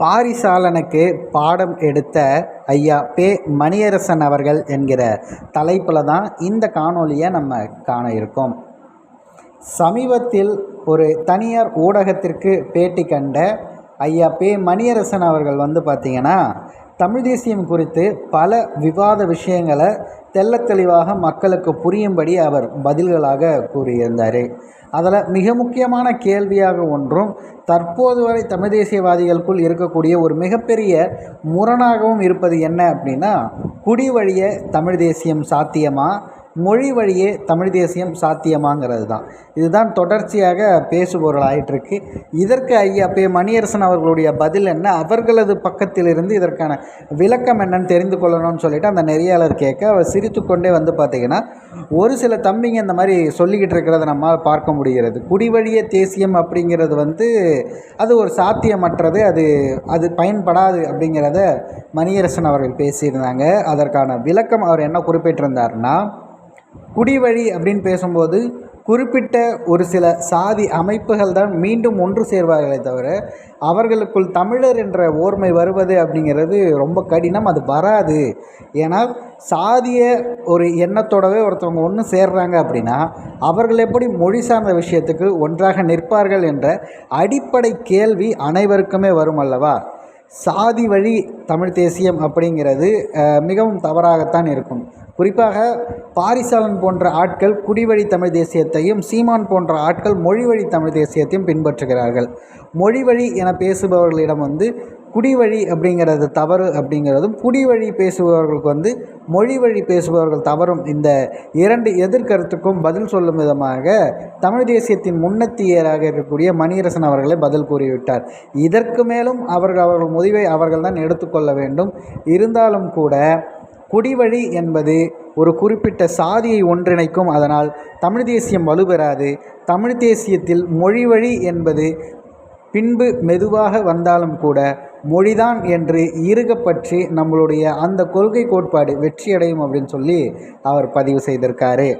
பாரிசாலனுக்கு பாடம் எடுத்த ஐயா பே மணியரசன் அவர்கள் என்கிற தலைப்பில் தான் இந்த காணொலியை நம்ம காண இருக்கோம். சமீபத்தில் ஒரு தனியார் ஊடகத்திற்கு பேட்டி கண்ட ஐயா பே மணியரசன் அவர்கள் வந்து பார்த்திங்கன்னா தமிழ் தேசியம் குறித்து பல விவாத விஷயங்களை தெள்ளத்தெளிவாக மக்களுக்கு புரியும்படி அவர் பதில்களாக கூறியிருந்தார். அதில் மிக முக்கியமான கேள்வியாக ஒன்றும் தற்போது வரை தமிழ் தேசியவாதிகளுக்குள் இருக்கக்கூடிய ஒரு மிகப்பெரிய முரணாகவும் இருப்பது என்ன அப்படின்னா குடி வழிய தமிழ் தேசியம் சாத்தியமாக மொழி வழியே தமிழ் தேசியம் சாத்தியமாங்கிறது தான் இதுதான் தொடர்ச்சியாக பேசுபொருளாயிட்டிருக்கு இதற்கு ஐயா பே மணியரசன் அவர்களுடைய பதில் என்ன? அவர்களது பக்கத்திலிருந்து இதற்கான விளக்கம் என்னன்னு தெரிந்து கொள்ளணும்னு சொல்லிட்டு அந்த நெறியாளர் கேட்க அவர் சிரித்து கொண்டே வந்து பார்த்திங்கன்னா ஒரு சில தம்பிங்க இந்த மாதிரி சொல்லிக்கிட்டு இருக்கிறத நம்மால் பார்க்க முடிகிறது. குடிவழிய தேசியம் அப்படிங்கிறது வந்து அது ஒரு சாத்தியமற்றது அது அது பயன்படாது அப்படிங்கிறத மணியரசன் அவர்கள் பேசியிருந்தாங்க. அதற்கான விளக்கம் அவர் என்ன குறிப்பிட்டிருந்தார்னா குடிவழி அப்படின்னு பேசும்போது குறிப்பிட்ட ஒரு சில சாதி அமைப்புகள் தான் மீண்டும் ஒன்று சேர்வார்களே தவிர அவர்களுக்குள் தமிழர் என்ற ஓர்மை வருவது அப்படிங்கிறது ரொம்ப கடினம் அது வராது. ஏன்னா சாதிய ஒரு எண்ணத்தோடவே ஒருத்தவங்க ஒன்று சேர்றாங்க அப்படின்னா அவர்கள் எப்படி மொழி சார்ந்த விஷயத்துக்கு ஒன்றாக நிற்பார்கள் என்ற அடிப்படை கேள்வி அனைவருக்குமே வரும் அல்லவா? சாதி வழி தமிழ் தேசியம் அப்படிங்கிறது மிகவும் தவறாகத்தான் இருக்கும். குறிப்பாக பாரிசாலன் போன்ற ஆட்கள் குடிவழி தமிழ் தேசியத்தையும் சீமான் போன்ற ஆட்கள் மொழிவழி தமிழ் தேசியத்தையும் பின்பற்றுகிறார்கள். மொழிவழி என பேசுபவர்களிடம் வந்து குடிவழி அப்படிங்கிறது தவறு அப்படிங்கிறதும் குடிவழி பேசுபவர்களுக்கு வந்து மொழி வழி பேசுபவர்கள் தவறும் இந்த இரண்டு எதிர்கருத்துக்கும் பதில் சொல்லும் விதமாக தமிழ் தேசியத்தின் முன்னத்தியராக இருக்கக்கூடிய மணியரசன் அவர்களை பதில் கூறிவிட்டார். இதற்கு மேலும் அவர்கள் அவர்கள் முடிவை அவர்கள் தான் எடுத்துக்கொள்ள வேண்டும். இருந்தாலும் கூட குடிவழி என்பது ஒரு குறிப்பிட்ட சாதியை ஒன்றிணைக்கும். அதனால் தமிழ் தேசியம் வலுப்பெறாது தமிழ் தேசியத்தில் மொழி வழி என்பது பின்பு மெதுவாக வந்தாலும் கூட மொழிதான் என்று இறுகப்பற்றி நம்மளுடைய அந்த கொள்கை கோட்பாடு வெற்றியடையும் அப்படின்னு சொல்லி அவர் பதிவு செய்திருக்காரு.